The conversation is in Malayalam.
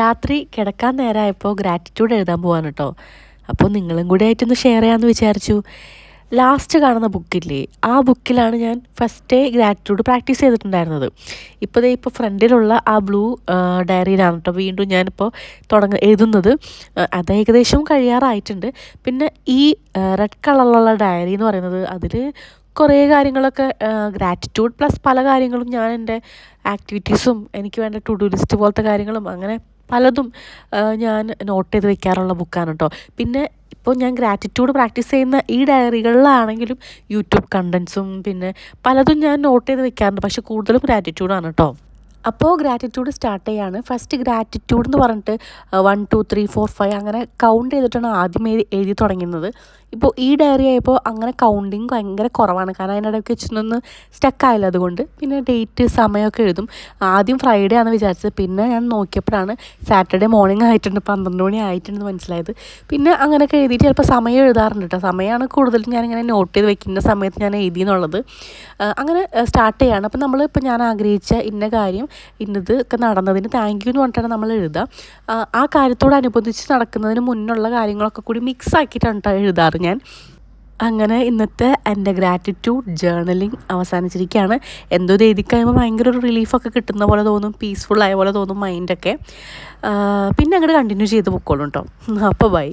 രാത്രി കിടക്കാൻ നേരമായപ്പോൾ ഗ്രാറ്റിറ്റ്യൂഡ് എഴുതാൻ പോവാണ് കേട്ടോ അപ്പോൾ നിങ്ങളും കൂടി ആയിട്ടൊന്ന് ഷെയർ ചെയ്യാമെന്ന് വിചാരിച്ചു. ലാസ്റ്റ് കാണുന്ന ബുക്കില്ലേ ആ ബുക്കിലാണ് ഞാൻ ഫസ്റ്റ് ഡേ ഗ്രാറ്റിറ്റ്യൂഡ് പ്രാക്ടീസ് ചെയ്തിട്ടുണ്ടായിരുന്നത്. ഇപ്പോൾ ദേ ഇപ്പോൾ ഫ്രണ്ടിലുള്ള ആ ബ്ലൂ ഡയറിയിലാണ് കേട്ടോ വീണ്ടും ഞാനിപ്പോൾ തുടങ്ങ എഴുതുന്നത്. അത് ഏകദേശം കഴിയാറായിട്ടുണ്ട്. പിന്നെ ഈ റെഡ് കളറിലുള്ള ഡയറി എന്ന് പറയുന്നത് അതിൽ കുറേ കാര്യങ്ങളൊക്കെ ഗ്രാറ്റിറ്റ്യൂഡ് പ്ലസ് പല കാര്യങ്ങളും ഞാൻ എന്റെ ആക്ടിവിറ്റീസും എനിക്ക് വേണ്ട ടു ഡു ലിസ്റ്റ് പോലത്തെ കാര്യങ്ങളും അങ്ങനെ പലതും ഞാൻ നോട്ട് ചെയ്ത് വെക്കാറുള്ള ബുക്കാണ് കേട്ടോ പിന്നെ ഇപ്പോൾ ഞാൻ ഗ്രാറ്റിറ്റ്യൂഡ് പ്രാക്ടീസ് ചെയ്യുന്ന ഈ ഡയറികളിലാണെങ്കിലും യൂട്യൂബ് കണ്ടൻസും പിന്നെ പലതും ഞാൻ നോട്ട് ചെയ്ത് വെക്കാറുണ്ട്. പക്ഷെ കൂടുതലും ഗ്രാറ്റിറ്റ്യൂഡാണ് കേട്ടോ അപ്പോൾ ഗ്രാറ്റിറ്റ്യൂഡ് സ്റ്റാർട്ട് ചെയ്യാണ്. ഫസ്റ്റ് ഗ്രാറ്റിറ്റ്യൂഡ് എന്ന് പറഞ്ഞിട്ട് one two three four five അങ്ങനെ കൗണ്ട് ചെയ്തിട്ടാണ് ആദ്യം എഴുതി തുടങ്ങുന്നത്. ഇപ്പോൾ ഈ ഡയറി ആയപ്പോൾ അങ്ങനെ കൗണ്ടിങ് ഭയങ്കര കുറവാണ്. കാരണം അതിനിടയ്ക്ക് വെച്ചിട്ടൊന്ന് സ്റ്റക്കായില്ല അതുകൊണ്ട്. പിന്നെ ഡേറ്റ് സമയമൊക്കെ എഴുതും. ആദ്യം ഫ്രൈഡേ ആണെന്ന് വിചാരിച്ചത്. പിന്നെ ഞാൻ നോക്കിയപ്പോഴാണ് സാറ്റർഡേ മോർണിംഗ് ആയിട്ടുണ്ട് പന്ത്രണ്ട് മണി ആയിട്ടുണ്ടെന്ന് മനസ്സിലായത്. പിന്നെ അങ്ങനെയൊക്കെ എഴുതിയിട്ട് ചിലപ്പോൾ സമയം എഴുതാറുണ്ട് കേട്ടോ സമയമാണ് കൂടുതലും ഞാനിങ്ങനെ നോട്ട് ചെയ്ത് വെക്കുന്ന സമയത്ത് ഞാൻ എഴുതി എന്നുള്ളത് അങ്ങനെ സ്റ്റാർട്ട് ചെയ്യാണ്. അപ്പോൾ നമ്മൾ ഇപ്പോൾ ഞാൻ ആഗ്രഹിച്ച ഇന്ന കാര്യം ഇന്നത് ഒക്കെ നടന്നതിന് താങ്ക് യു എന്ന് പറഞ്ഞിട്ടാണ് നമ്മൾ എഴുതുക. ആ, കാര്യത്തോട് കാര്യത്തോടനുബന്ധിച്ച് നടക്കുന്നതിന് മുന്നുള്ള കാര്യങ്ങളൊക്കെ കൂടി മിക്സ് ആക്കിയിട്ടാണ് എഴുതാറ് ഞാൻ. അങ്ങനെ ഇന്നത്തെ എന്റെ ഗ്രാറ്റിറ്റ്യൂഡ് ജേർണലിങ് അവസാനിച്ചിരിക്കുകയാണ്. എന്തോ എഴുതി കഴിയുമ്പോൾ ഭയങ്കര ഒരു റിലീഫൊക്കെ കിട്ടുന്ന പോലെ തോന്നും പീസ്ഫുൾ ആയ പോലെ തോന്നും മൈൻഡൊക്കെ പിന്നെ അങ്ങോട്ട് കണ്ടിന്യൂ ചെയ്ത് പൊക്കോളും കേട്ടോ അപ്പോൾ ബൈ